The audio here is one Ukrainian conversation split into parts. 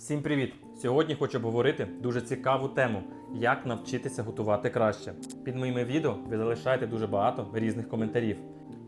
Всім привіт! Сьогодні хочу обговорити дуже цікаву тему, як навчитися готувати краще. Під моїми відео ви залишаєте дуже багато різних коментарів.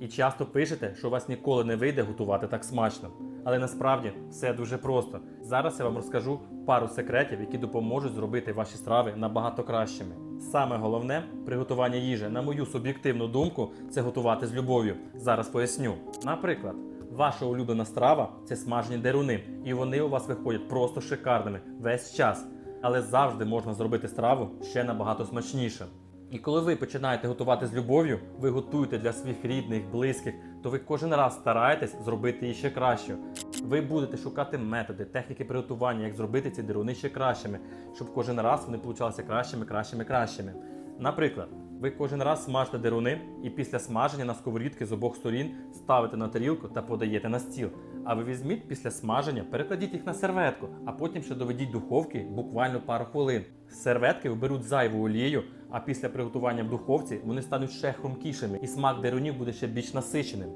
І часто пишете, що у вас ніколи не вийде готувати так смачно. Але насправді все дуже просто. Зараз я вам розкажу пару секретів, які допоможуть зробити ваші страви набагато кращими. Саме головне приготування їжі, на мою суб'єктивну думку, це готувати з любов'ю. Зараз поясню. Наприклад, Ваша улюблена страва це смажені деруни, і вони у вас виходять просто шикарними весь час. Але завжди можна зробити страву ще набагато смачніше. І коли ви починаєте готувати з любов'ю, ви готуєте для своїх рідних, близьких, то ви кожен раз стараєтесь зробити її ще кращою. Ви будете шукати методи, техніки приготування, як зробити ці деруни ще кращими, щоб кожен раз вони получалися кращими, кращими, кращими. Наприклад, ви кожен раз смажите деруни і після смаження на сковорідки з обох сторін ставите на тарілку та подаєте на стіл. А ви візьміть після смаження, перекладіть їх на серветку, а потім ще доведіть духовки буквально пару хвилин. Серветки вберуть зайву олію, а після приготування в духовці вони стануть ще хрумкішими, і смак дерунів буде ще більш насиченим.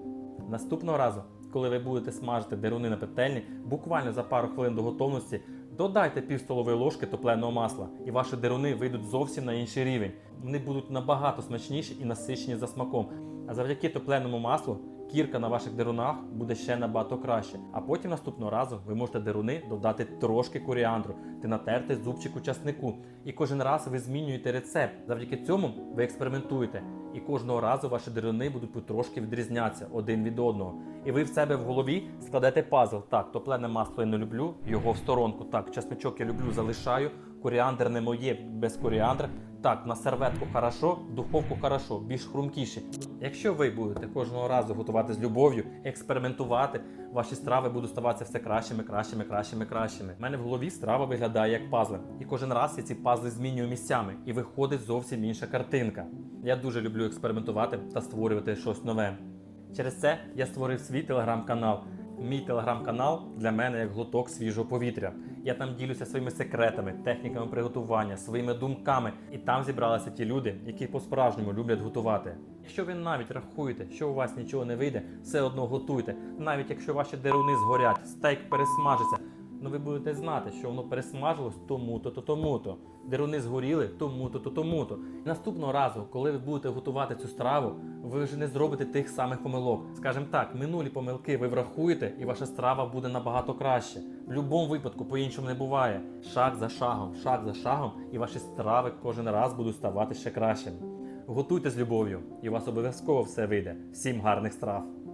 Наступного разу, коли ви будете смажити деруни на петельні, буквально за пару хвилин до готовності, додайте пів столової ложки топленого масла, і ваші деруни вийдуть зовсім на інший рівень. Вони будуть набагато смачніші і насичені за смаком. А завдяки топленому маслу кірка на ваших дерунах буде ще набагато краще. А потім наступного разу ви можете деруни додати трошки коріандру та натерти зубчику часнику. І кожен раз ви змінюєте рецепт. Завдяки цьому ви експериментуєте. І кожного разу ваші деруни будуть потрошки відрізнятися один від одного. І ви в себе в голові складете пазл. Так, топлене масло я не люблю, його в сторонку. Так, часничок я люблю, залишаю. Коріандр не моє без коріандра. Так, на серветку хорошо, духовку хорошо, більш хрумкіші. Якщо ви будете кожного разу готувати з любов'ю, експериментувати, ваші страви будуть ставатися все кращими, кращими, кращими, кращими. У мене в голові страва виглядає як пазли. І кожен раз я ці пазли змінюю місцями і виходить зовсім інша картинка. Я дуже люблю експериментувати та створювати щось нове. Через це я створив свій телеграм-канал. Мій телеграм-канал для мене як глоток свіжого повітря. Я там ділюся своїми секретами, техніками приготування, своїми думками. І там зібралися ті люди, які по-справжньому люблять готувати. Якщо ви навіть рахуєте, що у вас нічого не вийде, все одно готуйте. Навіть якщо ваші деруни згорять, стейк пересмажиться. Ну ви будете знати, що воно пересмажилось тому-то, то тому-то. Деруни згоріли тому-то, то тому-то. І наступного разу, коли ви будете готувати цю страву, ви вже не зробите тих самих помилок. Скажімо так, минулі помилки ви врахуєте, і ваша страва буде набагато краще. В будь-якому випадку по-іншому не буває. Шаг за шагом, шаг за шагом, і ваші страви кожен раз будуть ставати ще кращими. Готуйте з любов'ю, і у вас обов'язково все вийде. Всім гарних страв!